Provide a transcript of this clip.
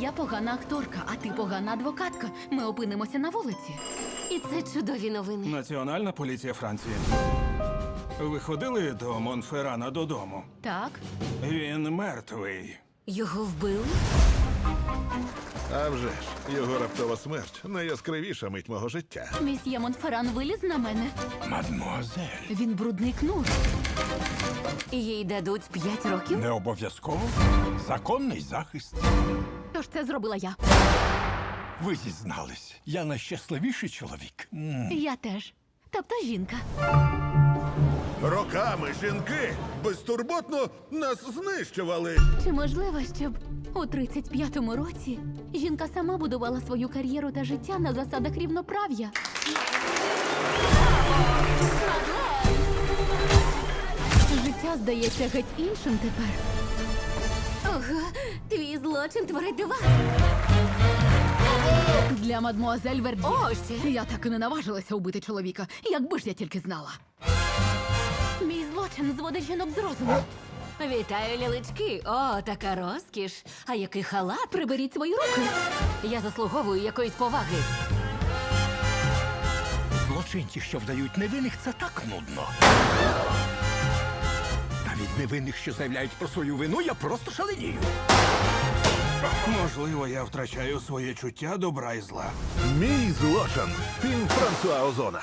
Я погана акторка, а ти погана адвокатка. Ми опинимося на вулиці. І це чудові новини. Національна поліція Франції. Ви ходили до Монферрана додому? Так, Він мертвий. Його вбили? А вже ж, його раптова смерть найяскравіша мить мого життя. місьє Монферран виліз на мене. Мадмуазель, Він брудний кнур. І їй дадуть п'ять років? не обов'язково. Законний захист. Тож це зробила я. Ви зізнались. Я найщасливіший чоловік. М. Я теж. Тобто жінка. Роками жінки безтурботно нас знищували. Чи можливо, щоб у 35-му році жінка сама будувала свою кар'єру та життя на засадах рівноправ'я? Життя здається геть іншим тепер. Ого, твій злочин творить дива. Для мадмуазель Верді. О, ще. Я так і не наважилася убити чоловіка. Якби ж я тільки знала. Мій злочин зводить жінок з розуму. Вітаю, лялечки. О, така розкіш. А який халат? Приберіть свої руки. Я заслуговую якоїсь поваги. Злочинці, що вдають невинних, це так нудно. Від невинних, що заявляють про свою вину, я просто шаленію. Можливо, я втрачаю своє чуття добра і зла. Мій злочин. Фільм Франсуа Озона.